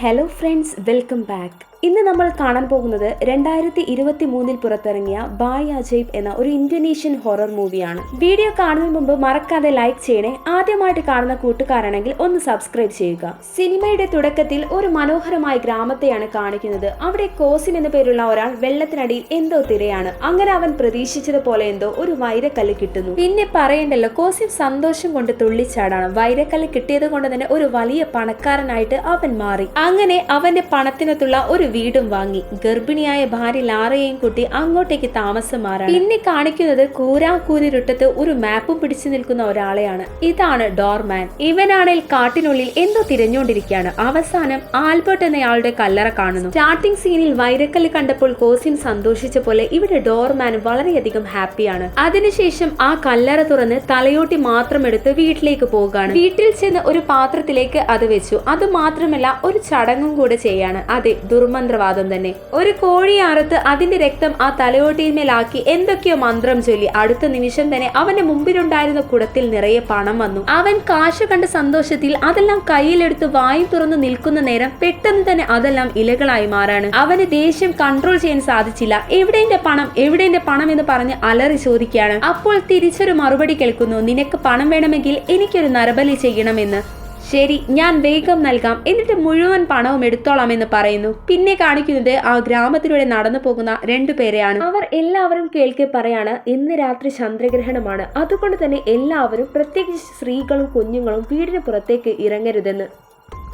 Hello friends welcome back ഇന്ന് നമ്മൾ കാണാൻ പോകുന്നത് രണ്ടായിരത്തി ഇരുപത്തി മൂന്നിൽ പുറത്തിറങ്ങിയ ബായ് അജയ്ബ് എന്ന ഒരു ഇന്തോനേഷ്യൻ ഹൊറർ മൂവിയാണ്. വീഡിയോ കാണുന്നതിന് മുമ്പ് മറക്കാതെ ലൈക്ക് ചെയ്യണേ. ആദ്യമായിട്ട് കാണുന്ന കൂട്ടുകാരാണെങ്കിൽ ഒന്ന് സബ്സ്ക്രൈബ് ചെയ്യുക. സിനിമയുടെ തുടക്കത്തിൽ ഒരു മനോഹരമായ ഗ്രാമത്തെയാണ് കാണിക്കുന്നത്. അവിടെ കോസിൻ എന്ന പേരുള്ള ഒരാൾ വെള്ളത്തിനടിയിൽ എന്തോ തിരയാണ്. അങ്ങനെ അവൻ പ്രതീക്ഷിച്ചതുപോലെ എന്തോ ഒരു വൈരക്കല്ല് കിട്ടുന്നു. പിന്നെ പറയണ്ടല്ലോ കോസിൻ സന്തോഷം കൊണ്ട് തുള്ളിച്ചാടാണ്. വൈരക്കല്ല് കിട്ടിയത് കൊണ്ട് തന്നെ ഒരു വലിയ പണക്കാരനായിട്ട് അവൻ മാറി. അങ്ങനെ അവന്റെ പണത്തിനകത്തുള്ള ഒരു വീടും വാങ്ങി. ഗർഭിണിയായ ഭാര്യ ലാറയെയും കൂട്ടി അങ്ങോട്ടേക്ക് താമസം മാറാണ് പിന്നെ കാണിക്കുന്നത് കൂരാക്കൂരിരുട്ടത്ത് ഒരു മാപ്പും പിടിച്ചു നിൽക്കുന്ന ഒരാളെയാണ്. ഇതാണ് ഡോർമാൻ. ഇവനാണെങ്കിൽ കാട്ടിനുള്ളിൽ എന്തോ തിരഞ്ഞുകൊണ്ടിരിക്കുകയാണ്. അവസാനം ആൽബർട്ട് എന്നയാളുടെ കല്ലറ കാണുന്നു. സ്റ്റാർട്ടിംഗ് സീനിൽ വൈരക്കല്ല് കണ്ടപ്പോൾ കോസിൻ സന്തോഷിച്ച പോലെ ഇവിടെ ഡോർമാൻ വളരെയധികം ഹാപ്പിയാണ്. അതിനുശേഷം ആ കല്ലറ തുറന്ന് തലയോട്ടി മാത്രം എടുത്ത് വീട്ടിലേക്ക് പോകുകയാണ് വീട്ടിൽ ചെന്ന് ഒരു പാത്രത്തിലേക്ക് അത് വെച്ചു. അത് മാത്രമല്ല ഒരു ചടങ്ങും കൂടെ ചെയ്യാണ്. അതെ ദുർമന്ത്രവാദം തന്നെ. ഒരു കോഴിയെ അറുത്ത് അതിന്റെ രക്തം ആ തലയോട്ടിന്മേലാക്കി എന്തൊക്കെയോ മന്ത്രം ചൊല്ലി അടുത്ത നിമിഷം തന്നെ അവന്റെ മുമ്പിലുണ്ടായിരുന്ന കുടത്തിൽ നിറയെ പണം വന്നു. അവൻ കാശ് കണ്ട സന്തോഷത്തിൽ അതെല്ലാം കയ്യിലെടുത്ത് വായും തുറന്നു നിൽക്കുന്ന നേരം പെട്ടെന്ന് തന്നെ അതെല്ലാം ഇലകളായി മാറാണ്. അവന് ദേഷ്യം കൺട്രോൾ ചെയ്യാൻ സാധിച്ചില്ല. എവിടെന്റെ പണം എവിടെന്റെ പണം എന്ന് പറഞ്ഞ് അലറി ചോദിക്കുകയാണ്. അപ്പോൾ തിരിച്ചൊരു മറുപടി കേൾക്കുന്നു. നിനക്ക് പണം വേണമെങ്കിൽ എനിക്കൊരു നരബലി ചെയ്യണമെന്ന്. ശരി ഞാൻ വേഗം നൽകാം. എന്നിട്ട് മുഴുവൻ പണവും എടുത്തോളാം എന്ന് പറയുന്നു. പിന്നെ കാണിക്കുന്നത് ആ ഗ്രാമത്തിലൂടെ നടന്നു പോകുന്ന രണ്ടു പേരെയാണ്. അവർ എല്ലാവരും കേൾക്കെ പറയാണ് ഇന്ന് രാത്രി ചന്ദ്രഗ്രഹണമാണ്. അതുകൊണ്ട് തന്നെ എല്ലാവരും പ്രത്യേകിച്ച് സ്ത്രീകളും കുഞ്ഞുങ്ങളും വീടിന് പുറത്തേക്ക് ഇറങ്ങരുതെന്ന്.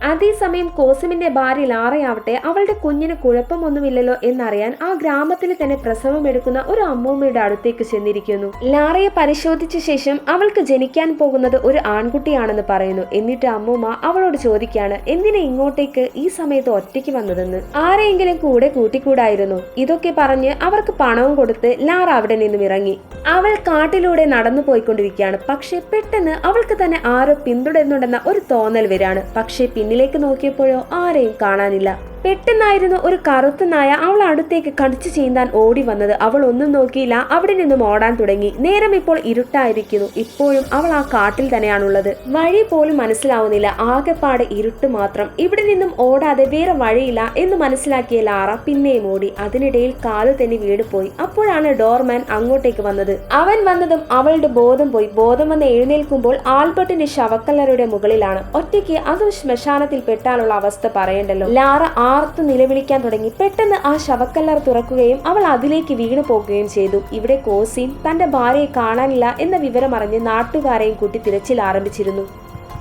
അതേസമയം കോസിമിന്റെ ഭാര്യ ലാറയാവട്ടെ അവളുടെ കുഞ്ഞിന് കുഴപ്പമൊന്നുമില്ലല്ലോ എന്നറിയാൻ ആ ഗ്രാമത്തിൽ തന്നെ പ്രസവം എടുക്കുന്ന ഒരു അമ്മൂമ്മയുടെ അടുത്തേക്ക് ചെന്നിരിക്കുന്നു. ലാറയെ പരിശോധിച്ച ശേഷം അവൾക്ക് ജനിക്കാൻ പോകുന്നത് ഒരു ആൺകുട്ടിയാണെന്ന് പറയുന്നു. എന്നിട്ട് അമ്മൂമ്മ അവളോട് ചോദിക്കാണ് എന്തിനെ ഇങ്ങോട്ടേക്ക് ഈ സമയത്ത് ഒറ്റയ്ക്ക് വന്നതെന്ന്? ആരെയെങ്കിലും കൂടെ കൂട്ടിക്കൂടായിരുന്നു? ഇതൊക്കെ പറഞ്ഞ് അവർക്ക് പണവും കൊടുത്ത് ലാറ അവിടെ നിന്നും ഇറങ്ങി. അവൾ കാട്ടിലൂടെ നടന്നു പോയിക്കൊണ്ടിരിക്കുകയാണ്. പക്ഷെ പെട്ടെന്ന് അവൾക്ക് തന്നെ ആരോ പിന്തുടരുന്നുണ്ടെന്ന ഒരു തോന്നൽ വരാണ്. പക്ഷെ പിന്നിലേക്ക് നോക്കിയപ്പോഴോ ആരെയും കാണാനില്ല. പെട്ടെന്നായിരുന്നു ഒരു കറുത്ത നായ അവൾ അടുത്തേക്ക് കടിച്ചു ചീന്താൻ ഓടി വന്നത്. അവൾ ഒന്നും നോക്കിയില്ല. അവിടെ നിന്നും ഓടാൻ തുടങ്ങി. നേരം ഇപ്പോൾ ഇരുട്ടായിരിക്കുന്നു. ഇപ്പോഴും അവൾ ആ കാട്ടിൽ തന്നെയാണുള്ളത്. വഴി പോലും മനസ്സിലാവുന്നില്ല. ആകെപ്പാട് ഇരുട്ട് മാത്രം. ഇവിടെ നിന്നും ഓടാതെ വേറെ വഴിയില്ല എന്ന് മനസ്സിലാക്കിയ ലാറ പിന്നെയും ഓടി. അതിനിടയിൽ കാൽ തന്നെ വീട് പോയി. അപ്പോഴാണ് ഡോർമാൻ അങ്ങോട്ടേക്ക് വന്നത്. അവൻ വന്നതും അവളുടെ ബോധം പോയി. ബോധം വന്ന് എഴുന്നേൽക്കുമ്പോൾ ആൽബർട്ടിന്റെ ശവക്കല്ലറയുടെ മുകളിലാണ്. ഒറ്റയ്ക്ക് അതും ശ്മശാനത്തിൽ പെട്ടാനുള്ള അവസ്ഥ പറയണ്ടല്ലോ. ലാറ ആർത്തു നിലവിളിക്കാൻ തുടങ്ങി. പെട്ടെന്ന് ആ ശവക്കല്ലർ തുറക്കുകയും അവൾ അതിലേക്ക് വീണു പോകുകയും ചെയ്തു. ഇവിടെ കോസിൻ തന്റെ ഭാര്യയെ കാണാനില്ല എന്ന വിവരം അറിഞ്ഞ് നാട്ടുകാരെയും കൂട്ടി തിരച്ചിൽ ആരംഭിച്ചിരുന്നു.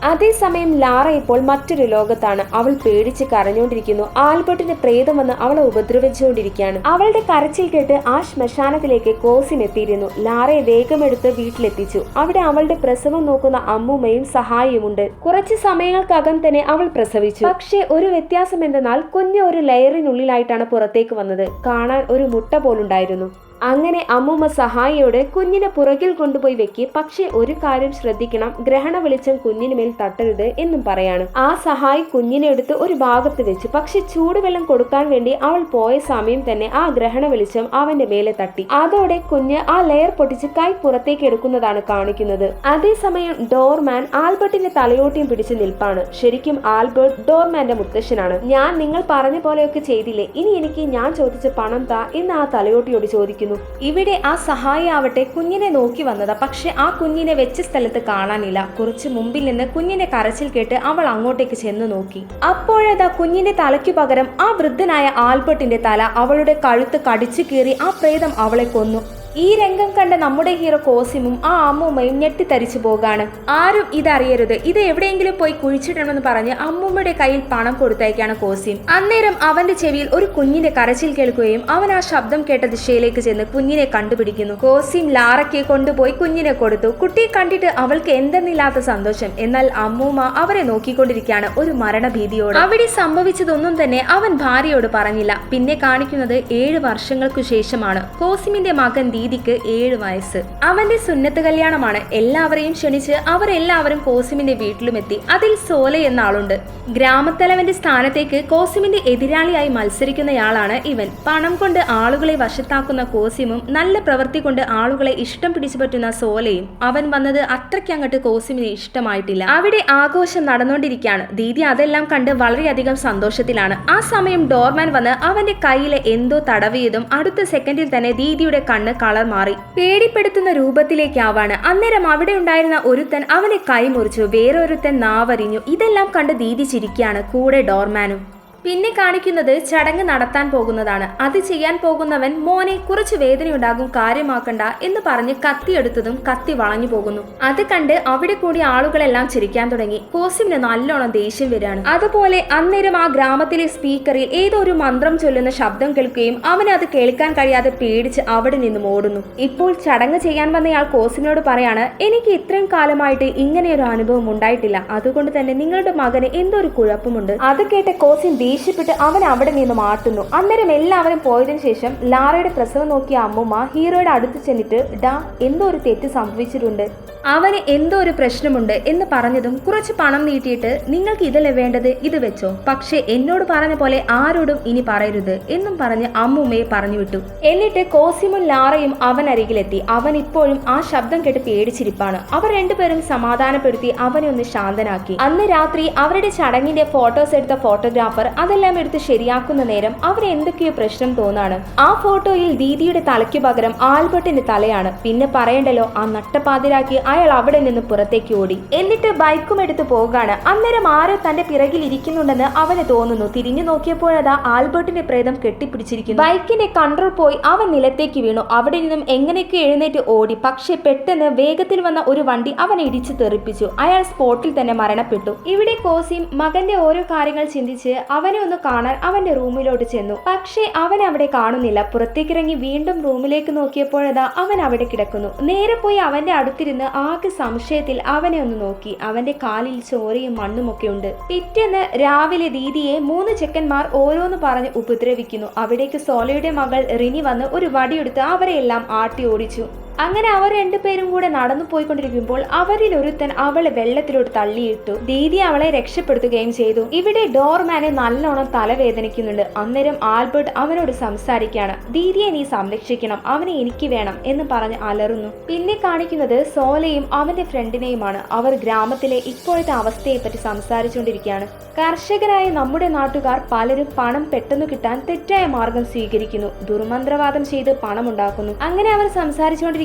അതേസമയം ലാറ ഇപ്പോൾ മറ്റൊരു ലോകത്താണ്. അവൾ പേടിച്ച് കരഞ്ഞുകൊണ്ടിരിക്കുന്നു. ആൽബർട്ടിന്റെ പ്രേതം വന്ന് അവളെ ഉപദ്രവിച്ചുകൊണ്ടിരിക്കുകയാണ്. അവളുടെ കരച്ചിൽ കേട്ട് ആ ശ്മശാനത്തിലേക്ക് കോസിൻ എത്തിയിരുന്നു ലാറയെ വേഗമെടുത്ത് വീട്ടിലെത്തിച്ചു. അവിടെ അവളുടെ പ്രസവം നോക്കുന്ന അമ്മൂമ്മയും സഹായിയുമുണ്ട്. കുറച്ച് സമയങ്ങൾക്കകം തന്നെ അവൾ പ്രസവിച്ചു. പക്ഷേ ഒരു വ്യത്യാസം എന്തെന്നാൽ കുഞ്ഞ് ഒരു ലെയറിനുള്ളിലായിട്ടാണ് പുറത്തേക്ക് വന്നത്. കാണാൻ ഒരു മുട്ട പോലുണ്ടായിരുന്നു. അങ്ങനെ അമ്മൂമ്മ സഹായിയോട് കുഞ്ഞിനെ പുറകിൽ കൊണ്ടുപോയി വെക്കി. പക്ഷേ ഒരു കാര്യം ശ്രദ്ധിക്കണം. ഗ്രഹണ വെളിച്ചം കുഞ്ഞിന് മേൽ തട്ടരുത് എന്നും പറയാണ്. ആ സഹായി കുഞ്ഞിനെ എടുത്ത് ഒരു ഭാഗത്ത് വെച്ചു പക്ഷെ ചൂടുവെള്ളം കൊടുക്കാൻ വേണ്ടി അവൾ പോയ സമയം തന്നെ ആ ഗ്രഹണ വെളിച്ചം അവന്റെ മേലെ തട്ടി. അതോടെ കുഞ്ഞ് ആ ലെയർ പൊട്ടിച്ച് കൈ പുറത്തേക്ക് എടുക്കുന്നതാണ് കാണിക്കുന്നത്. അതേസമയം ഡോർമാൻ ആൽബർട്ടിന്റെ തലയോട്ടിയും പിടിച്ച് നിൽപ്പാണ്. ശരിക്കും ആൽബർട്ട് ഡോർമാന്റെ മുത്തശ്ശനാണ്. ഞാൻ നിങ്ങൾ പറഞ്ഞ പോലെയൊക്കെ ചെയ്തില്ലേ? ഇനി എനിക്ക് ഞാൻ ചോദിച്ച പണം താ എന്ന് ആ തലയോട്ടിയോട് ചോദിക്കുന്നു. ഇവിടെ ആ സഹായിയാവട്ടെ കുഞ്ഞിനെ നോക്കി വന്നതാ. പക്ഷെ ആ കുഞ്ഞിനെ വെച്ച സ്ഥലത്ത് കാണാനില്ല. കുറച്ച് മുമ്പിൽ നിന്ന് കുഞ്ഞിനെ കരച്ചിൽ കേട്ട് അവൾ അങ്ങോട്ടേക്ക് ചെന്ന് നോക്കി. അപ്പോഴതാ കുഞ്ഞിന്റെ തലയ്ക്കു പകരം ആ വൃദ്ധനായ ആൽബർട്ടിന്റെ തല അവളുടെ കഴുത്ത് കടിച്ചു കീറി ആ പ്രേതം അവളെ കൊന്നു. ഈ രംഗം കണ്ട നമ്മുടെ ഹീറോ കോസിമും ആ അമ്മൂമ്മയും ഞെട്ടിത്തരിച്ചു പോകാണ്. ആരും ഇതറിയരുത്. ഇത് എവിടെയെങ്കിലും പോയി കുഴിച്ചിടണമെന്ന് പറഞ്ഞ് അമ്മൂമ്മയുടെ കയ്യിൽ പണം കൊടുത്തയക്കാണ് കോസിം. അന്നേരം അവന്റെ ചെവിയിൽ ഒരു കുഞ്ഞിന്റെ കരച്ചിൽ കേൾക്കുകയും അവൻ ആ ശബ്ദം കേട്ട ദിശയിലേക്ക് ചെന്ന് കുഞ്ഞിനെ കണ്ടുപിടിക്കുന്നു. കോസിം ലാറയ്ക്ക് കൊണ്ടുപോയി കുഞ്ഞിനെ കൊടുത്തു. കുട്ടിയെ കണ്ടിട്ട് അവൾക്ക് എന്തെന്നില്ലാത്ത സന്തോഷം. എന്നാൽ അമ്മൂമ്മ അവരെ നോക്കിക്കൊണ്ടിരിക്കുകയാണ് ഒരു മരണഭീതിയോട്. അവിടെ സംഭവിച്ചതൊന്നും തന്നെ അവൻ ഭാര്യയോട് പറഞ്ഞില്ല. പിന്നെ കാണിക്കുന്നത് ഏഴ് വർഷങ്ങൾക്കു ശേഷമാണ്. കോസിമിന്റെ മകൻ ദീദിക്ക് ഏഴ് വയസ്സ്. അവന്റെ സുന്നത്ത് കല്യാണമാണ് എല്ലാവരെയും ക്ഷണിച്ച് അവരെല്ലാവരും കോസിമിന്റെ വീട്ടിലുമെത്തി. അതിൽ സോല എന്ന ആളുണ്ട് ഗ്രാമത്തലവന്റെ സ്ഥാനത്തേക്ക് കോസിമിന്റെ എതിരാളിയായി മത്സരിക്കുന്നയാളാണ് ഇവൻ. പണം കൊണ്ട് ആളുകളെ വശത്താക്കുന്ന കോസിമും നല്ല പ്രവൃത്തി കൊണ്ട് ആളുകളെ ഇഷ്ടം പിടിച്ചു പറ്റുന്ന സോലയും അവൻ വന്നത് അത്രയ്ക്കങ്ങട്ട് കോസിമിന് ഇഷ്ടമായിട്ടില്ല. അവിടെ ആഘോഷം നടന്നുകൊണ്ടിരിക്കുകയാണ് ദീദി അതെല്ലാം കണ്ട് വളരെയധികം സന്തോഷത്തിലാണ്. ആ സമയം ഡോർമാൻ വന്ന് അവന്റെ കയ്യിലെ എന്തോ തടവിയതും അടുത്ത സെക്കൻഡിൽ തന്നെ ദീദിയുടെ കണ്ണ് കളർ മാറി. പേടിപ്പെടുത്തുന്ന രൂപത്തിലേക്കാവാണ്. അന്നേരം അവിടെ ഉണ്ടായിരുന്ന ഒരുത്തൻ അവനെ കൈമുറിച്ചു. വേറൊരുത്തൻ നാവറിഞ്ഞു ഇതെല്ലാം കണ്ട് ദീദി ചിരിക്കുകയാണ് കൂടെ ഡോർമാനും. പിന്നെ കാണിക്കുന്നത് ചടങ്ങ് നടത്താൻ പോകുന്നതാണ്. അത് ചെയ്യാൻ പോകുന്നവൻ മോനെ കുറച്ച് വേദനയുണ്ടാകും കാര്യമാക്കണ്ട എന്ന് പറഞ്ഞ് കത്തിയെടുത്തതും കത്തി വളഞ്ഞു പോകുന്നു. അത് കണ്ട് അവിടെ കൂടി ആളുകളെല്ലാം ചിരിക്കാൻ തുടങ്ങി. കോസിമിന് നല്ലോണം ദേഷ്യം വരികയാണ്. അതുപോലെ അന്നേരം ആ ഗ്രാമത്തിലെ സ്പീക്കറിൽ ഏതോ ഒരു മന്ത്രം ചൊല്ലുന്ന ശബ്ദം കേൾക്കുകയും അവന് അത് കേൾക്കാൻ കഴിയാതെ പേടിച്ച് അവിടെ നിന്നും ഓടുന്നു. ഇപ്പോൾ ചടങ്ങ് ചെയ്യാൻ വന്നയാൾ കോസിമിനോട് പറയാണ് എനിക്ക് ഇത്രയും കാലമായിട്ട് ഇങ്ങനെയൊരു അനുഭവം ഉണ്ടായിട്ടില്ല. അതുകൊണ്ട് തന്നെ നിങ്ങളുടെ മകന് എന്തോ ഒരു കുഴപ്പമുണ്ട്? അത് കേട്ട കോസിൻ ദേഷ്യപ്പെട്ട് അവൻ അവിടെ നിന്ന് മാറ്റുന്നു. അന്നേരം എല്ലാവരും പോയതിനു ശേഷം ലാറയുടെ പ്രസവം നോക്കിയ അമ്മുമ്മ ഹീറോയുടെ അടുത്ത് ചെന്നിട്ട് ഡാ എന്തോ ഒരു തെറ്റ് സംഭവിച്ചിട്ടുണ്ട്. അവന് എന്തോ ഒരു പ്രശ്നമുണ്ട് എന്ന് പറഞ്ഞതും കുറച്ച് പണം നീട്ടിയിട്ട് നിങ്ങൾക്ക് ഇതല്ലേ വേണ്ടത്? ഇത് വെച്ചോ. പക്ഷേ എന്നോട് പറഞ്ഞ പോലെ ആരോടും ഇനി പറയരുത് എന്നും പറഞ്ഞ് അമ്മൂമ്മയെ പറഞ്ഞു വിട്ടു. എന്നിട്ട് കോസിമും ലാറയും അവൻ അരികിലെത്തി. അവൻ ഇപ്പോഴും ആ ശബ്ദം കേട്ട് പേടിച്ചിരിപ്പാണ്. അവർ രണ്ടുപേരും സമാധാനപ്പെടുത്തി അവനെ ഒന്ന് ശാന്തനാക്കി. അന്ന് രാത്രി അവരുടെ ചടങ്ങിന്റെ ഫോട്ടോസ് എടുത്ത ഫോട്ടോഗ്രാഫർ അതെല്ലാം എടുത്ത് ശരിയാക്കുന്ന നേരം അവന് എന്തൊക്കെയോ പ്രശ്നം തോന്നാണ്. ആ ഫോട്ടോയിൽ ദീദിയുടെ തലയ്ക്ക് പകരം ആൽബർട്ടിന്റെ തലയാണ്. പിന്നെ പറയണ്ടല്ലോ ആ നട്ടപ്പാതിരാക്കി അയാൾ അവിടെ നിന്ന് പുറത്തേക്ക് ഓടി. എന്നിട്ട് ബൈക്കും എടുത്ത് പോകാണ്. അന്നേരം ആരോ തന്റെ പിറകിൽ ഇരിക്കുന്നുണ്ടെന്ന് അവന് തോന്നുന്നു. തിരിഞ്ഞു നോക്കിയപ്പോഴതാ ആൽബർട്ടിന്റെ പ്രേതം കെട്ടിപ്പിടിച്ചിരിക്കുന്നു. ബൈക്കിന്റെ കൺട്രോൾ പോയി അവൻ നിലത്തേക്ക് വീണു. അവിടെ നിന്നും എങ്ങനെയൊക്കെ എഴുന്നേറ്റ് ഓടി. പക്ഷേ പെട്ടെന്ന് വേഗത്തിൽ വന്ന ഒരു വണ്ടി അവനെ ഇടിച്ചു തെറിപ്പിച്ചു. അയാൾ സ്പോട്ടിൽ തന്നെ മരണപ്പെട്ടു. ഇവിടെ കോസിം മകന്റെ ഓരോ കാര്യങ്ങൾ ചിന്തിച്ച് അവനെ ഒന്ന് കാണാൻ അവന്റെ റൂമിലോട്ട് ചെന്നു. പക്ഷേ അവൻ അവിടെ കാണുന്നില്ല. പുറത്തേക്കിറങ്ങി വീണ്ടും റൂമിലേക്ക് നോക്കിയപ്പോഴതാ അവൻ അവിടെ കിടക്കുന്നു. നേരെ പോയി അവന്റെ അടുത്തിരുന്ന് ആകെ സംശയത്തിൽ അവനെ ഒന്ന് നോക്കി. അവന്റെ കാലിൽ ചോരയും മണ്ണുമൊക്കെ ഉണ്ട്. പിറ്റേന്ന് രാവിലെ ദീദിയെ മൂന്ന് ചെക്കന്മാർ ഓരോന്ന് പറഞ്ഞ് ഉപദ്രവിക്കുന്നു. അവിടേക്ക് സോലയുടെ മകൾ റിനി വന്ന് ഒരു വടിയെടുത്ത് അവരെയെല്ലാം ആട്ടി ഓടിച്ചു. അങ്ങനെ അവർ രണ്ടുപേരും കൂടെ നടന്നു പോയിക്കൊണ്ടിരിക്കുമ്പോൾ അവരിൽ ഒരുത്തൻ അവളെ വെള്ളത്തിലോട്ട് തള്ളിയിട്ടു ദീദി അവളെ രക്ഷപ്പെടുത്തുകയും ചെയ്തു. ഇവിടെ ഡോർമാനെ നല്ലോണം തലവേദനിക്കുന്നുണ്ട്. അന്നേരം ആൽബർട്ട് അവനോട് സംസാരിക്കുകയാണ് ദീദിയെ നീ സംരക്ഷിക്കണം. അവനെ എനിക്ക് വേണം എന്ന് പറഞ്ഞ് അലറുന്നു. പിന്നെ കാണിക്കുന്നത് സോലയും അവന്റെ ഫ്രണ്ടിനെയുമാണ്. അവർ ഗ്രാമത്തിലെ ഇപ്പോഴത്തെ അവസ്ഥയെ പറ്റി സംസാരിച്ചുകൊണ്ടിരിക്കുകയാണ്. കർഷകരായ നമ്മുടെ നാട്ടുകാർ പലരും പണം പെട്ടെന്ന് കിട്ടാൻ തെറ്റായ മാർഗം സ്വീകരിക്കുന്നു. ദുർമന്ത്രവാദം ചെയ്ത് പണം ഉണ്ടാക്കുന്നു അങ്ങനെ അവർ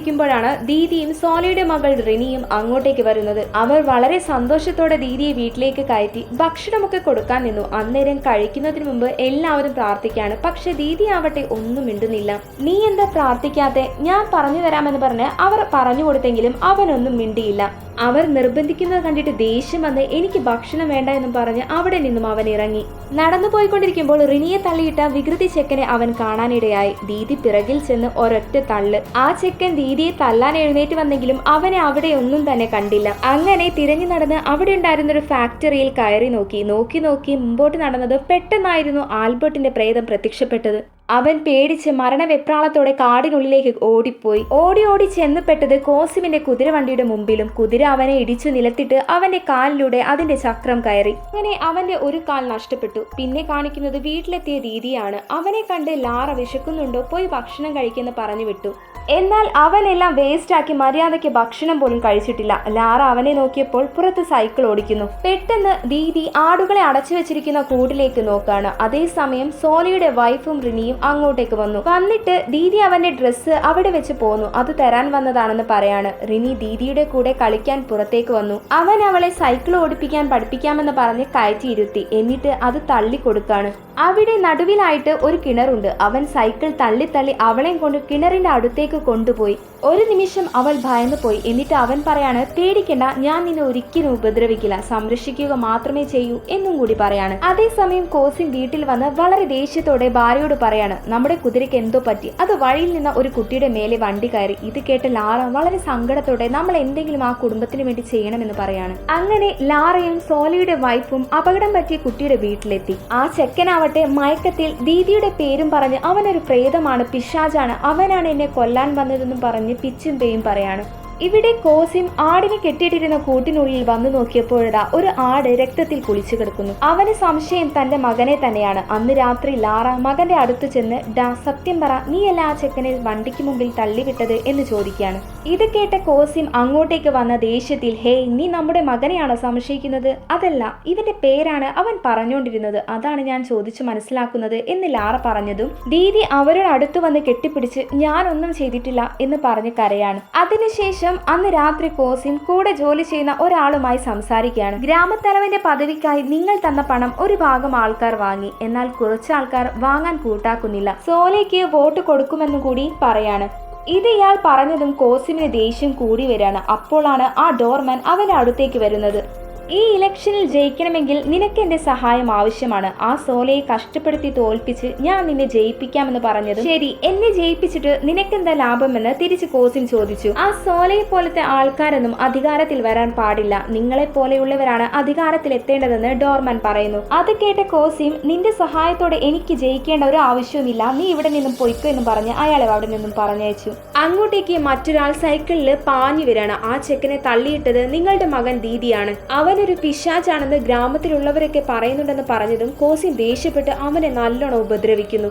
സംസാരിച്ചുകൊണ്ടിരിക്കുമ്പോഴാണ് ദീദിയും സോലയുടെ മകൾ റിനിയും അങ്ങോട്ടേക്ക് വരുന്നത്. അവർ വളരെ സന്തോഷത്തോടെ ദീദിയെ വീട്ടിലേക്ക് കയറ്റി ഭക്ഷണമൊക്കെ കൊടുക്കാൻ നിന്നു. അന്നേരം കഴിക്കുന്നതിന് മുമ്പ് എല്ലാവരും പ്രാർത്ഥിക്കാണ് പക്ഷെ ദീദി ആവട്ടെ ഒന്നും മിണ്ടുന്നില്ല. നീ എന്താ പ്രാർത്ഥിക്കാതെ ഞാൻ പറഞ്ഞു തരാമെന്ന് പറഞ്ഞ് അവർ പറഞ്ഞു കൊടുത്തെങ്കിലും അവനൊന്നും മിണ്ടിയില്ല. അവർ നിർബന്ധിക്കുന്നത് കണ്ടിട്ട് ദേഷ്യം വന്ന് എനിക്ക് ഭക്ഷണം വേണ്ട എന്നും പറഞ്ഞ് അവിടെ നിന്നും അവൻ ഇറങ്ങി. നടന്നു പോയിക്കൊണ്ടിരിക്കുമ്പോൾ റിനിയെ തള്ളിയിട്ട വികൃതി ചെക്കനെ അവൻ കാണാനിടയായി. ദീദി പിറകിൽ ചെന്ന് ഒരൊറ്റ തള്ള്. ആ ചെക്കൻ ദീദിയെ തല്ലാൻ എഴുന്നേറ്റ് വന്നെങ്കിലും അവനെ അവിടെ ഒന്നും തന്നെ കണ്ടില്ല. അങ്ങനെ തിരഞ്ഞു നടന്ന് അവിടെ ഉണ്ടായിരുന്ന ഒരു ഫാക്ടറിയിൽ കയറി നോക്കി. നോക്കി നോക്കി മുമ്പോട്ട് നടന്നത് പെട്ടെന്നായിരുന്നു ആൽബർട്ടിന്റെ പ്രേതം പ്രത്യക്ഷപ്പെട്ടത്. അവൻ പേടിച്ച് മരണവെപ്രാളത്തോടെ കാടിനുള്ളിലേക്ക് ഓടിപ്പോയി. ഓടി ഓടി ചെന്നപ്പെട്ടത് കോസിമിന്റെ കുതിരവണ്ടിയുടെ മുമ്പിലും കുതിര അവനെ ഇടിച്ചു നിലത്തിട്ട് അവന്റെ കാലിലൂടെ അതിന്റെ ചക്രം കയറി. അങ്ങനെ അവന്റെ ഒരു കാൽ നഷ്ടപ്പെട്ടു. പിന്നെ കാണിക്കുന്നത് വീട്ടിലെത്തിയ രീതിയാണ് അവനെ കണ്ട് ലാറ വിശക്കുന്നുണ്ടോ? പോയി ഭക്ഷണം കഴിക്കെന്ന് പറഞ്ഞു വിട്ടു. എന്നാൽ അവനെല്ലാം വേസ്റ്റാക്കി മര്യാദയ്ക്ക് ഭക്ഷണം പോലും കഴിച്ചിട്ടില്ല. ലാറ അവനെ നോക്കിയപ്പോൾ പുറത്ത് സൈക്കിൾ ഓടിക്കുന്നു. പെട്ടെന്ന് ദീദി ആടുകളെ അടച്ചു വെച്ചിരിക്കുന്ന കൂടിലേക്ക് നോക്കാണ്. അതേസമയം സോനയുടെ വൈഫും റിനിയും അങ്ങോട്ടേക്ക് വന്നു. വന്നിട്ട് ദീദി അവന്റെ ഡ്രസ്സ് അവിടെ വെച്ച് പോന്നു. അത് തരാൻ വന്നതാണെന്ന് പറയാണ്. റിനി ദീദിയുടെ കൂടെ കളിക്കാൻ പുറത്തേക്ക് വന്നു. അവൻ അവളെ സൈക്കിൾ ഓടിപ്പിക്കാൻ പഠിപ്പിക്കാമെന്ന് പറഞ്ഞ് കയറ്റിയിരുത്തി എന്നിട്ട് അത് തള്ളി കൊടുക്കാണ്. അവിടെ നടുവിലായിട്ട് ഒരു കിണറുണ്ട്. അവൻ സൈക്കിൾ തള്ളി തള്ളി അവളെയും കൊണ്ട് കിണറിന്റെ അടുത്തേക്ക് കൊണ്ടുപോയി. ഒരു നിമിഷം അവൾ ഭയന്നു പോയി. എന്നിട്ട് അവൻ പറയാണ് പേടിക്കണ്ട. ഞാൻ നിന്നെ ഒരിക്കലും ഉപദ്രവിക്കില്ല. സംരക്ഷിക്കുക മാത്രമേ ചെയ്യൂ എന്നും കൂടി പറയാണ്. അതേസമയം കോസിൻ വീട്ടിൽ വന്ന് വളരെ ദേഷ്യത്തോടെ ഭാര്യയോട് പറയാണ് പറയുകയാണ് നമ്മുടെ കുതിരയ്ക്ക് എന്തോ പറ്റി? അത് വഴിയിൽ നിന്ന് ഒരു കുട്ടിയുടെ മേലെ വണ്ടി കയറി. ഇത് കേട്ട ലാറ വളരെ സങ്കടത്തോടെ നമ്മൾ എന്തെങ്കിലും ആ കുടുംബത്തിന് വേണ്ടി ചെയ്യണമെന്ന് പറയാണ്. അങ്ങനെ ലാറയും സോലയുടെ വൈഫും അപകടം പറ്റിയ കുട്ടിയുടെ വീട്ടിലെത്തി. ആ ചെക്കനാവട്ടെ മയക്കത്തിൽ ദീദിയുടെ പേരും പറഞ്ഞ് അവനൊരു പ്രേതമാണ് പിശാജാണ് അവനാണ് എന്നെ കൊല്ലാൻ വന്നതെന്നും പറഞ്ഞ് പിച്ചും പേയും പറയാണ്. ഇവിടെ കോസിം ആടിനെ കെട്ടിയിട്ടിരുന്ന കൂട്ടിനുള്ളിൽ വന്നു നോക്കിയപ്പോഴതാ ഒരു ആട് രക്തത്തിൽ കുളിച്ചു കിടക്കുന്നു. അവന് സംശയം തന്റെ മകനെ തന്നെയാണ്. അന്ന് രാത്രി ലാറ മകന്റെ അടുത്ത് ചെന്ന് ഡാ സത്യം പറ നീ ആ ചെക്കനെ വണ്ടിക്ക് മുമ്പിൽ തള്ളിവിട്ടത്? എന്ന് ചോദിക്കുകയാണ്. ഇത് കേട്ട കോസിം അങ്ങോട്ടേക്ക് വന്ന ദേഷ്യത്തിൽ ഹേയ് നീ നമ്മുടെ മകനെയാണോ സംശയിക്കുന്നത്? അതല്ല ഇവന്റെ പേരാണ് അവൻ പറഞ്ഞുകൊണ്ടിരുന്നത് അതാണ് ഞാൻ ചോദിച്ചു മനസ്സിലാക്കുന്നത് എന്ന് ലാറ പറഞ്ഞതും ദീദി അവരോട് വന്ന് കെട്ടിപ്പിടിച്ച് ഞാനൊന്നും ചെയ്തിട്ടില്ല എന്ന് പറഞ്ഞ് കരയാണ്. അതിനുശേഷം അന്ന് രാത്രി കോസിം കൂടെ ജോലി ചെയ്യുന്ന ഒരാളുമായി സംസാരിക്കുകയാണ്. ഗ്രാമത്തലവന്റെ പദവിക്കായി നിങ്ങൾ തന്ന പണം ഒരു ഭാഗം ആൾക്കാർ വാങ്ങി. എന്നാൽ കുറച്ച് ആൾക്കാർ വാങ്ങാൻ കൂട്ടാക്കുന്നില്ല. സോലയ്ക്ക് വോട്ട് കൊടുക്കുമെന്നും കൂടി പറയാണ്. ഇത് ഇയാൾ പറഞ്ഞതും കോസിമിന് ദേഷ്യം കൂടി വരികയാണ്. അപ്പോഴാണ് ആ ഡോർമാൻ അവന്റെ അടുത്തേക്ക് വരുന്നത്. ഈ ഇലക്ഷനിൽ ജയിക്കണമെങ്കിൽ നിനക്ക് എന്റെ സഹായം ആവശ്യമാണ്. ആ സോലയെ കഷ്ടപ്പെടുത്തി തോൽപ്പിച്ച് ഞാൻ നിന്നെ ജയിപ്പിക്കാമെന്ന് പറഞ്ഞത് ശരി. എന്നെ ജയിപ്പിച്ചിട്ട് നിനക്കെന്താ ലാഭമെന്ന് തിരിച്ച് കോസിൻ ചോദിച്ചു. ആ സോലയെ പോലത്തെ ആൾക്കാരൊന്നും അധികാരത്തിൽ വരാൻ പാടില്ല. നിങ്ങളെ പോലെയുള്ളവരാണ് അധികാരത്തിൽ എത്തേണ്ടതെന്ന് ഡോർമാൻ പറയുന്നു. അത് കേട്ട കോസിം നിന്റെ സഹായത്തോടെ എനിക്ക് ജയിക്കേണ്ട ഒരു ആവശ്യവുമില്ല. നീ ഇവിടെ നിന്നും പൊയ്ക്കോ എന്ന് പറഞ്ഞ് അയാളെ അവിടെ നിന്നും പറഞ്ഞയച്ചു. അങ്ങോട്ടേക്ക് മറ്റൊരാൾ സൈക്കിളിൽ പാഞ്ഞു വരാണ് ആ ചെക്കനെ തള്ളിയിട്ടത് നിങ്ങളുടെ മകൻ ദീദിയാണ്. അവനൊരു പിശാചാണെന്ന് ഗ്രാമത്തിലുള്ളവരൊക്കെ പറയുന്നുണ്ടെന്ന് പറഞ്ഞതും കോസിം ദേഷ്യപ്പെട്ട് അവനെ നല്ലോണം ഉപദ്രവിക്കുന്നു.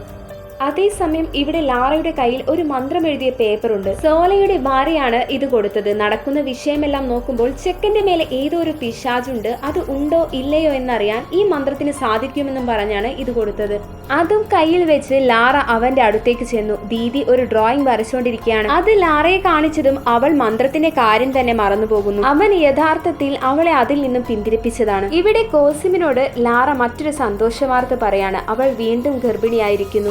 അതേസമയം ഇവിടെ ലാറയുടെ കയ്യിൽ ഒരു മന്ത്രം എഴുതിയ പേപ്പറുണ്ട്. സോലയുടെ ഭാര്യയാണ് ഇത് കൊടുത്തത്. നടക്കുന്ന വിഷയമെല്ലാം നോക്കുമ്പോൾ ചെക്കന്റെ മേലെ ഏതോ ഒരു പിശാജുണ്ട് അത് ഉണ്ടോ ഇല്ലയോ എന്നറിയാൻ ഈ മന്ത്രത്തിന് സാധിക്കുമെന്നും പറഞ്ഞാണ് ഇത് കൊടുത്തത്. അതും കയ്യിൽ വെച്ച് ലാറ അവന്റെ അടുത്തേക്ക് ചെന്നു. ദീദി ഒരു ഡ്രോയിങ് വരച്ചുകൊണ്ടിരിക്കുകയാണ് അത് ലാറയെ കാണിച്ചതും അവൾ മന്ത്രത്തിന്റെ കാര്യം തന്നെ മറന്നുപോകുന്നു അവൻ യഥാർത്ഥത്തിൽ അവളെ അതിൽ നിന്നും പിന്തിരിപ്പിച്ചതാണ്. ഇവിടെ കോസിമിനോട് ലാറ മറ്റൊരു സന്തോഷവാർത്ത പറയാണ്. അവൾ വീണ്ടും ഗർഭിണിയായിരിക്കുന്നു.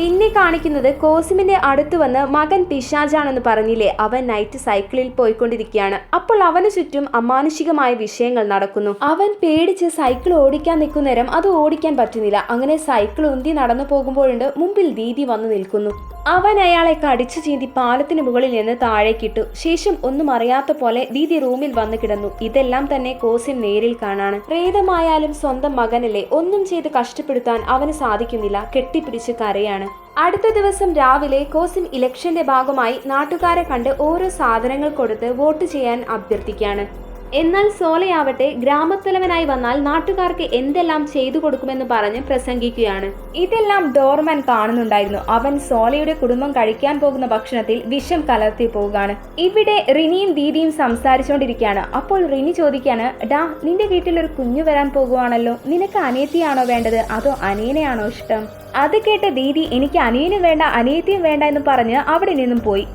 പിന്നെ കാണിക്കുന്നത് കോസിമിന്റെ അടുത്ത് വന്ന് മകൻ പിശാജാണെന്ന് പറഞ്ഞില്ലേ? അവൻ നൈറ്റ് സൈക്കിളിൽ പോയിക്കൊണ്ടിരിക്കുകയാണ്. അപ്പോൾ അവന് ചുറ്റും അമാനുഷികമായ വിഷയങ്ങൾ നടക്കുന്നു. അവൻ പേടിച്ച് സൈക്കിൾ ഓടിക്കാൻ നിൽക്കുന്നേരം അത് ഓടിക്കാൻ പറ്റുന്നില്ല. അങ്ങനെ സൈക്കിൾ ഉന്തി നടന്നു പോകുമ്പോഴുണ്ട് മുമ്പിൽ ദീദി വന്നു നിൽക്കുന്നു. അവൻ അയാളെ കടിച്ചു ചീന്തി പാലത്തിന് മുകളിൽ നിന്ന് താഴേക്കിട്ടു ശേഷം ഒന്നും അറിയാത്ത പോലെ ദീദി റൂമിൽ വന്നു കിടന്നു. ഇതെല്ലാം തന്നെ കോസിം നേരിൽ കാണാണ്. പ്രേതമായാലും സ്വന്തം മകനല്ലേ? ഒന്നും ചെയ്ത് കഷ്ടപ്പെടുത്താൻ അവന് സാധിക്കുന്നില്ല. കെട്ടിപ്പിടിച്ച് കരയാണ്. അടുത്ത ദിവസം രാവിലെ കോസിം ഇലക്ഷന്റെ ഭാഗമായി നാട്ടുകാരെ കണ്ട് ഓരോ സാധനങ്ങൾ കൊടുത്ത് വോട്ട് ചെയ്യാൻ അഭ്യർത്ഥിക്കുകയാണ് എന്നാൽ സോലയാവട്ടെ ഗ്രാമത്തലവനായി വന്നാൽ നാട്ടുകാർക്ക് എന്തെല്ലാം ചെയ്തു കൊടുക്കുമെന്ന് പറഞ്ഞ് പ്രസംഗിക്കുകയാണ്. ഇതെല്ലാം ഡോർമാൻ കാണുന്നുണ്ടായിരുന്നു. അവൻ സോലയുടെ കുടുംബം കഴിക്കാൻ പോകുന്ന ഭക്ഷണത്തിൽ വിഷം കലർത്തി പോവുകയാണ്. ഇവിടെ റിനിയും ദീദിയും സംസാരിച്ചുകൊണ്ടിരിക്കുകയാണ് അപ്പോൾ റിനി ചോദിക്കാണ് ഡാ നിന്റെ വീട്ടിൽ ഒരു കുഞ്ഞു വരാൻ പോകുവാണല്ലോ. നിനക്ക് അനിയത്തിയാണോ വേണ്ടത്? അതോ അനിയനെയാണോ ഇഷ്ടം? അത് കേട്ട ദീദി എനിക്ക് അനിയനും വേണ്ട അനിയത്തിയും വേണ്ട എന്ന് പറഞ്ഞ് അവിടെ നിന്നും പോയി.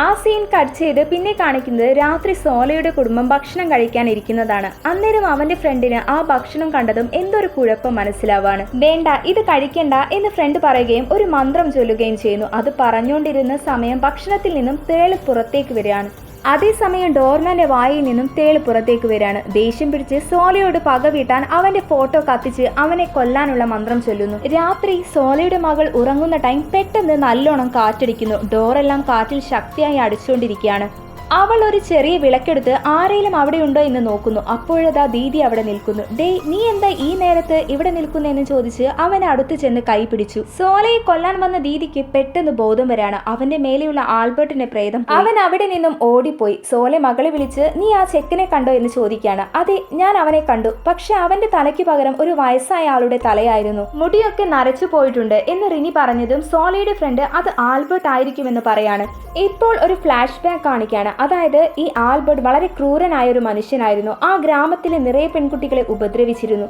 ആ സീൻ കട്ട് ചെയ്ത് പിന്നെ കാണിക്കുന്നത് രാത്രി സോലയുടെ കുടുംബം ഭക്ഷണം കഴിക്കാൻ ഇരിക്കുന്നതാണ്. അന്നേരം അവന്റെ ഫ്രണ്ടിന് ആ ഭക്ഷണം കണ്ടതും എന്തൊരു കുഴപ്പം മനസ്സിലാവാണ്. വേണ്ട ഇത് കഴിക്കണ്ട എന്ന് ഫ്രണ്ട് പറയുകയും ഒരു മന്ത്രം ചൊല്ലുകയും ചെയ്യുന്നു. അത് പറഞ്ഞുകൊണ്ടിരുന്ന സമയം ഭക്ഷണത്തിൽ നിന്നും തേൾ പുറത്തേക്ക് വരികയാണ്. അതേസമയം ഡോർമാന്റെ വായിൽ നിന്നും തേൾ പുറത്തേക്ക് വരികയാണ്. ദേഷ്യം പിടിച്ച് സോലയോട് പക വീട്ടാൻ അവന്റെ ഫോട്ടോ കത്തിച്ച് അവനെ കൊല്ലാനുള്ള മന്ത്രം ചൊല്ലുന്നു. രാത്രി സോലയുടെ മകൾ ഉറങ്ങുന്ന ടൈം പെട്ടെന്ന് നല്ലോണം കാറ്റടിക്കുന്നു. ഡോറെല്ലാം കാറ്റിൽ ശക്തിയായി അടിച്ചുകൊണ്ടിരിക്കുകയാണ്. അവൾ ഒരു ചെറിയ വിളക്കെടുത്ത് ആരെങ്കിലും അവിടെ ഉണ്ടോ എന്ന് നോക്കുന്നു. അപ്പോഴതാ ദീദി അവിടെ നിൽക്കുന്നു. ഡേ നീ എന്താ ഈ നേരത്ത് ഇവിടെ നിൽക്കുന്നെന്ന് ചോദിച്ച് അവൻ അടുത്ത് ചെന്ന് കൈ പിടിച്ചു. സോലയെ കൊല്ലാൻ വന്ന ദീദിക്ക് പെട്ടെന്ന് ബോധം വരാണ്. അവന്റെ മേലെയുള്ള ആൽബർട്ടിന്റെ പ്രേതം അവൻ അവിടെ നിന്നും ഓടിപ്പോയി. സോലെ മകളെ വിളിച്ച് നീ ആ ചെക്കനെ കണ്ടോ? എന്ന് ചോദിക്കാണ് അതെ ഞാൻ അവനെ കണ്ടു. പക്ഷെ അവന്റെ തലയ്ക്ക് പകരം ഒരു വയസ്സായ ആളുടെ തലയായിരുന്നു. മുടിയൊക്കെ നരച്ചു പോയിട്ടുണ്ട് എന്ന് റിനി പറഞ്ഞതും സോലയുടെ ഫ്രണ്ട് അത് ആൽബർട്ട് ആയിരിക്കുമെന്ന് പറയാണ്. ഇപ്പോൾ ഒരു ഫ്ലാഷ് ബാക്ക് കാണിക്കാണ് അതായത് ഈ ആൽബർട്ട് വളരെ ക്രൂരനായ ഒരു മനുഷ്യനായിരുന്നു. ആ ഗ്രാമത്തിലെ നിറയെ പെൺകുട്ടികളെ ഉപദ്രവിച്ചിരുന്നു.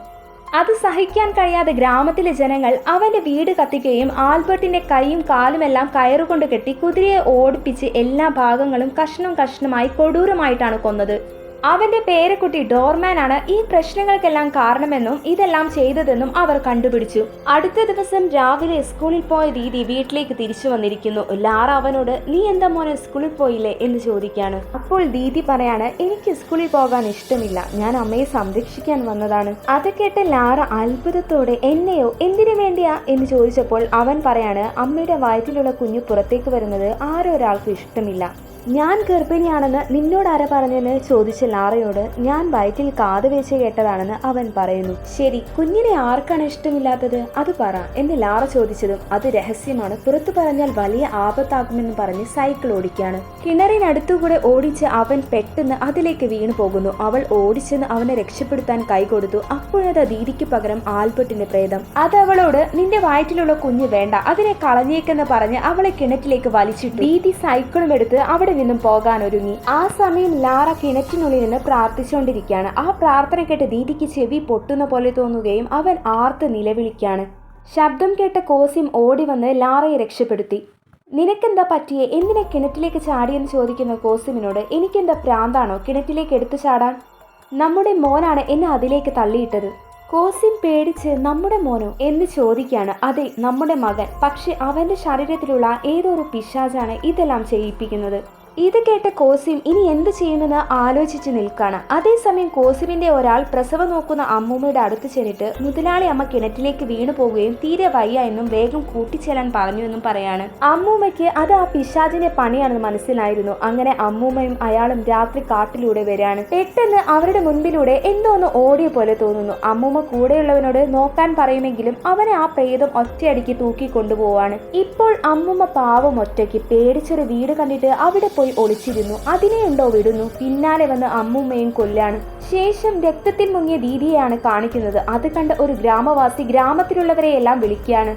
അത് സഹിക്കാൻ കഴിയാതെ ഗ്രാമത്തിലെ ജനങ്ങൾ അവന്റെ വീട് കത്തിക്കുകയും ആൽബർട്ടിന്റെ കൈയും കാലുമെല്ലാം കയറുകൊണ്ട് കെട്ടി കുതിരയെ ഓടിപ്പിച്ച് എല്ലാ ഭാഗങ്ങളും കഷ്ണം കഷ്ണമായി കൊടൂരമായിട്ടാണ് കൊന്നത്. അവന്റെ പേരക്കുട്ടി ഡോർമാൻ ആണ് ഈ പ്രശ്നങ്ങൾക്കെല്ലാം കാരണമെന്നും ഇതെല്ലാം ചെയ്തതെന്നും അവർ കണ്ടുപിടിച്ചു. അടുത്ത ദിവസം രാവിലെ സ്കൂളിൽ പോയ ദീദി വീട്ടിലേക്ക് തിരിച്ചു വന്നിരിക്കുന്നു. ലാറ അവനോട് നീ എന്താ മോനെ സ്കൂളിൽ പോയില്ലേ? എന്ന് ചോദിക്കാണ് അപ്പോൾ ദീദി പറയാണ് എനിക്ക് സ്കൂളിൽ പോകാൻ ഇഷ്ടമില്ല. ഞാൻ അമ്മയെ സംരക്ഷിക്കാൻ വന്നതാണ്. അത് കേട്ട ലാറ അത്ഭുതത്തോടെ എന്നെയോ? എന്തിനു വേണ്ടിയാ? എന്ന് ചോദിച്ചപ്പോൾ അവൻ പറയാണ് അമ്മയുടെ വയറ്റിലുള്ള കുഞ്ഞു പുറത്തേക്ക് വരുന്നത് ആരോ ഒരാൾക്കും ഇഷ്ടമില്ല. ഞാൻ ഗർഭിണിയാണെന്ന് നിന്നോട് ആരാ പറഞ്ഞെന്ന് ചോദിച്ച ലാറയോട് ഞാൻ വയറ്റിൽ കാത് വെച്ച് കേട്ടതാണെന്ന് അവൻ പറയുന്നു. ശരി കുഞ്ഞിനെ ആർക്കാണ് ഇഷ്ടമില്ലാത്തത്? അത് പറ എന്ന് ലാറ ചോദിച്ചതും അത് രഹസ്യമാണ്. പുറത്തു പറഞ്ഞാൽ വലിയ ആപത്താകുമെന്ന് പറഞ്ഞ് സൈക്കിൾ ഓടിക്കാണ് കിണറിനടുത്തുകൂടെ ഓടിച്ച് അവൻ പെട്ടെന്ന് അതിലേക്ക് വീണു പോകുന്നു. അവൾ ഓടിച്ചെന്ന് അവനെ രക്ഷപ്പെടുത്താൻ കൈകൊടുത്തു അപ്പോഴത് ദീദിക്ക് പകരം ആൽബർട്ടിന്റെ പ്രേതം. അത് അവളോട് നിന്റെ വയറ്റിലുള്ള കുഞ്ഞ് വേണ്ട അതിനെ കളഞ്ഞേക്കെന്ന് പറഞ്ഞ് അവളെ കിണറ്റിലേക്ക് വലിച്ചിട്ടു. ദീദി സൈക്കിളും എടുത്ത് അവിടെ നിന്നും പോകാൻ ഒരുങ്ങി ആ സമയം ലാറ കിണറ്റിനുള്ളിൽ നിന്ന് പ്രാർത്ഥിച്ചുകൊണ്ടിരിക്കുകയാണ്. ആ പ്രാർത്ഥന കേട്ട് ദീദിക്ക് ചെവി പൊട്ടുന്ന പോലെ തോന്നുകയും അവൻ ആർത്ത് നിലവിളിക്കാണ് ശബ്ദം കേട്ട കോസിം ഓടി വന്ന് ലാറയെ രക്ഷപ്പെടുത്തി. നിനക്കെന്താ പറ്റിയേ? എന്തിനെ കിണറ്റിലേക്ക് ചാടിയെന്ന് ചോദിക്കുന്ന കോസിമിനോട് എനിക്കെന്താ പ്രാന്താണോ? കിണറ്റിലേക്ക് എടുത്തു ചാടാൻ? നമ്മുടെ മോനാണ് എന്നെ അതിലേക്ക് തള്ളിയിട്ടത്. കോസിം പേടിച്ച് നമ്മുടെ മോനോ? എന്ന് ചോദിക്കുകയാണ്. അതെ നമ്മുടെ മകൻ. പക്ഷെ അവന്റെ ശരീരത്തിലുള്ള ഏതോ ഒരു പിശാചാണ് ഇതെല്ലാം ചെയ്യിപ്പിക്കുന്നത്? ഇത് കേട്ട കോസിം ഇനി എന്ത് ചെയ്യുമെന്ന് ആലോചിച്ച് നിൽക്കാണ്. അതേസമയം കോസിമിന്റെ ഒരാൾ പ്രസവം നോക്കുന്ന അമ്മൂമ്മയുടെ അടുത്ത് ചെന്നിട്ട് മുതലാളി അമ്മ കിണറ്റിലേക്ക് വീണു പോവുകയും തീരെ വയ്യ എന്നും വേഗം കൂട്ടിച്ചേരാൻ പറഞ്ഞു എന്നും പറയാണ്. അമ്മൂമ്മയ്ക്ക് അത് ആ പിശാചിന്റെ പണിയാണെന്ന് മനസ്സിലായിരുന്നു. അങ്ങനെ അമ്മൂമ്മയും അയാളും രാത്രി കാട്ടിലൂടെ വരികയാണ് പെട്ടെന്ന് അവരുടെ മുൻപിലൂടെ എന്തോ ഒന്ന് ഓടിയ പോലെ തോന്നുന്നു. അമ്മൂമ്മ കൂടെയുള്ളവനോട് നോക്കാൻ പറയുമെങ്കിലും അവനെ ആ പ്രേതം ഒറ്റയടിക്ക് തൂക്കി കൊണ്ടുപോവാണ് ഇപ്പോൾ അമ്മൂമ്മ പാവം ഒറ്റയ്ക്ക്. പേടിച്ചൊരു വീട് കണ്ടിട്ട് അവിടെ പോയി ഒളിച്ചിരുന്നു. അതിനെയുണ്ടോ വിടുന്നു. പിന്നാലെ വന്ന് അമ്മൂമ്മയും കൊല്ലാണ്. ശേഷം രക്തത്തിൽ മുങ്ങിയ ദീദിയെയാണ് കാണിക്കുന്നത്. അത് കണ്ട ഒരു ഗ്രാമവാസി ഗ്രാമത്തിലുള്ളവരെയെല്ലാം വിളിക്കുകയാണ്.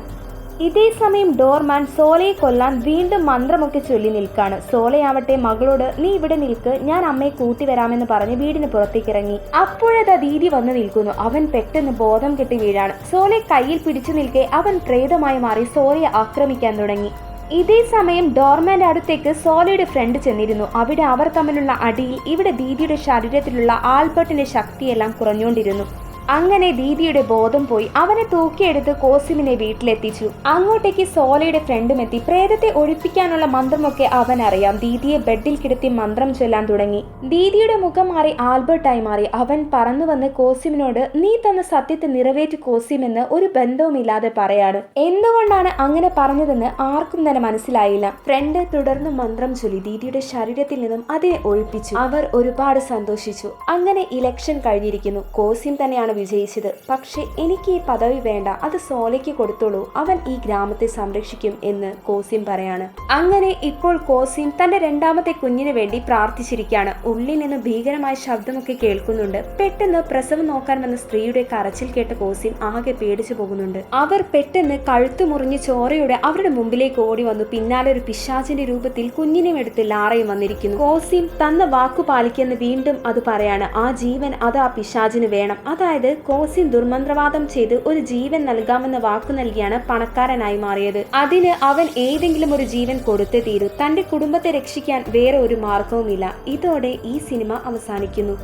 ഇതേ സമയം ഡോർമാൻ സോലയെ കൊല്ലാൻ വീണ്ടും മന്ത്രമൊക്കെ ചൊല്ലി നിൽക്കാണ്. സോലയാവട്ടെ മകളോട് നീ ഇവിടെ നിൽക്ക്. ഞാൻ അമ്മയെ കൂട്ടിവരാമെന്ന് പറഞ്ഞ് വീടിന് പുറത്തേക്ക് ഇറങ്ങി അപ്പോഴതാ ദീദി വന്ന് നിൽക്കുന്നു. അവൻ പെട്ടെന്ന് ബോധം കെട്ടി വീഴാണ്. സോലെ കയ്യിൽ പിടിച്ചു നിൽക്കെ അവൻ പ്രേതമായി മാറി സോലയെ ആക്രമിക്കാൻ തുടങ്ങി. ഇതേ സമയം ഡോർമാന്റെ അടുത്തേക്ക് സോലയുടെ ഫ്രണ്ട് ചെന്നിരുന്നു. അവിടെ അവർ തമ്മിലുള്ള അടിയിൽ ഇവിടെ ദീദിയുടെ ശരീരത്തിലുള്ള ആൽബർട്ടിന്റെ ശക്തിയെല്ലാം കുറഞ്ഞുകൊണ്ടിരുന്നു. അങ്ങനെ ദീദിയുടെ ബോധം പോയി. അവനെ തൂക്കിയെടുത്ത് കോസിമിനെ വീട്ടിലെത്തിച്ചു. അങ്ങോട്ടേക്ക് സോലയുടെ ഫ്രണ്ടും എത്തി. പ്രേതത്തെ ഒഴിപ്പിക്കാനുള്ള മന്ത്രമൊക്കെ അവൻ അറിയാം ദീദിയെ ബെഡിൽ കിടത്തി മന്ത്രം ചൊല്ലാൻ തുടങ്ങി. ദീദിയുടെ മുഖം മാറി ആൽബർട്ടായി മാറി. അവൻ പറന്നു വന്ന് കോസിമിനോട് നീ തന്ന സത്യത്തെ നിറവേറ്റ് കോസിമെന്ന് ഒരു ബന്ധവുമില്ലാതെ പറയാണ്. എന്തുകൊണ്ടാണ് അങ്ങനെ പറഞ്ഞതെന്ന് ആർക്കും തന്നെ മനസ്സിലായില്ല. ഫ്രണ്ട് തുടർന്ന് മന്ത്രം ചൊല്ലി. ദീദിയുടെ ശരീരത്തിൽ നിന്നും അതിനെ ഒഴിപ്പിച്ചു. അവർ ഒരുപാട് സന്തോഷിച്ചു. അങ്ങനെ ഇലക്ഷൻ കഴിഞ്ഞിരിക്കുന്നു. കോസിം തന്നെയാണ് വിജയിച്ചത്. പക്ഷേ എനിക്ക് ഈ പദവി വേണ്ട. അത് സോലയ്ക്ക് കൊടുത്തോളൂ. അവൻ ഈ ഗ്രാമത്തെ സംരക്ഷിക്കും എന്ന് കോസിം പറയാണ്. അങ്ങനെ ഇപ്പോൾ കോസിം തന്റെ രണ്ടാമത്തെ കുഞ്ഞിനു വേണ്ടി പ്രാർത്ഥിച്ചിരിക്കുകയാണ്. ഉള്ളിൽ നിന്ന് ഭീകരമായ ശബ്ദമൊക്കെ കേൾക്കുന്നുണ്ട്. പെട്ടെന്ന് പ്രസവം നോക്കാൻ വന്ന സ്ത്രീയുടെ കരച്ചിൽ കേട്ട കോസിം ആകെ പേടിച്ചു പോകുന്നുണ്ട്. അവർ പെട്ടെന്ന് കഴുത്തു മുറിഞ്ഞ് ചോരയുടെ അവരുടെ മുമ്പിലേക്ക് ഓടി വന്നു. പിന്നാലെ ഒരു പിശാചിന്റെ രൂപത്തിൽ കുഞ്ഞിനെയും എടുത്ത് ലാറയും വന്നിരിക്കുന്നു. കോസിം തന്ന വാക്കു പാലിക്കുന്ന വീണ്ടും അത് പറയാണ്. ആ ജീവൻ അത് ആ പിശാചിന് വേണം. അതായത് കോസിം ദുർമന്ത്രവാദം ചെയ്ത് ഒരു ജീവൻ നൽകാമെന്ന് വാക്കു നൽകിയാണ് പണക്കാരനായി മാറിയത്. അതിന് അവൻ ഏതെങ്കിലും ഒരു ജീവൻ കൊടുത്തേ തീരൂ. തന്റെ കുടുംബത്തെ രക്ഷിക്കാൻ വേറെ ഒരു മാർഗവുമില്ല ഇതോടെ ഈ സിനിമ അവസാനിക്കുന്നു.